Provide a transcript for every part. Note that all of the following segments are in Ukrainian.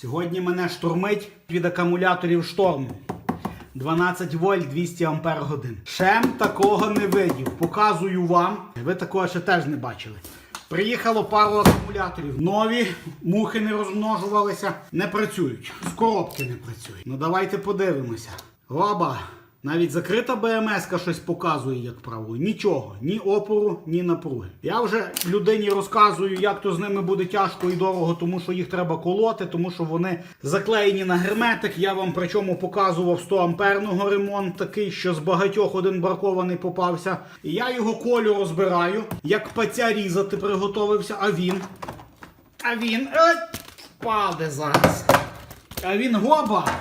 Сьогодні мене штурмить від акумуляторів шторму. 12 вольт 200 ампер годин. Шем такого не видів. Показую вам. Ви такого ще теж не бачили. Приїхало пару акумуляторів. Нові, мухи не розмножувалися, не працюють. З коробки не працюють. Ну давайте подивимося. Оба. Навіть закрита БМС щось показує, як правило. Нічого, ні опору, ні напруги. Я вже людині розказую, як то з ними буде тяжко і дорого, тому що їх треба колоти, тому що вони заклеєні на герметик. Я вам причому показував 100 амперного ремонт, такий, що з багатьох один бракований попався. І я його колю розбираю, як паця різати приготовився, а він. А він. Е, впаде зараз. А він гоба.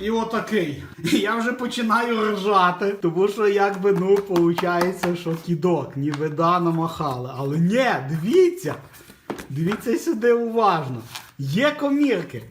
І отакий. Я вже починаю ржати, тому що якби ну виходить, що кідок, ніби да намахали. Але ні, дивіться. Дивіться сюди уважно. Є комірки.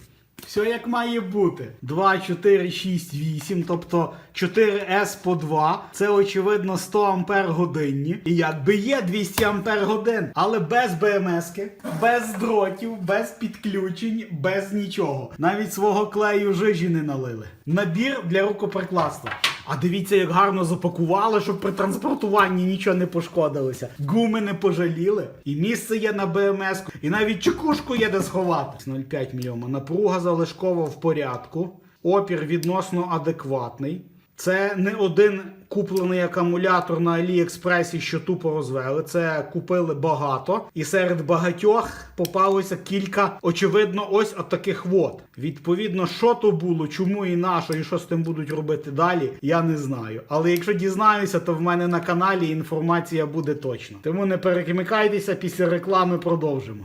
Все як має бути. 2, 4, 6, 8, тобто 4С по 2. Це очевидно 100 ампер годинні. І якби є 200 ампер годин, але без БМСки, без дротів, без підключень, без нічого. Навіть свого клею жижі не налили. Набір для рукоприкладства. А дивіться, як гарно запакували, щоб при транспортуванні нічого не пошкодилося. Гуми не пожаліли. І місце є на БМС, і навіть чекушку є де сховати. 0,5 мільйома. Напруга залишкова в порядку. Опір відносно адекватний. Це не один куплений акумулятор на Аліекспресі, що тупо розвели. Це купили багато, і серед багатьох попалося кілька, очевидно, ось от таких вот. Відповідно, що то було, чому і на і що з тим будуть робити далі, я не знаю. Але якщо дізнаюся, то в мене на каналі інформація буде точно. Тому не перекимикайтеся, після реклами продовжимо.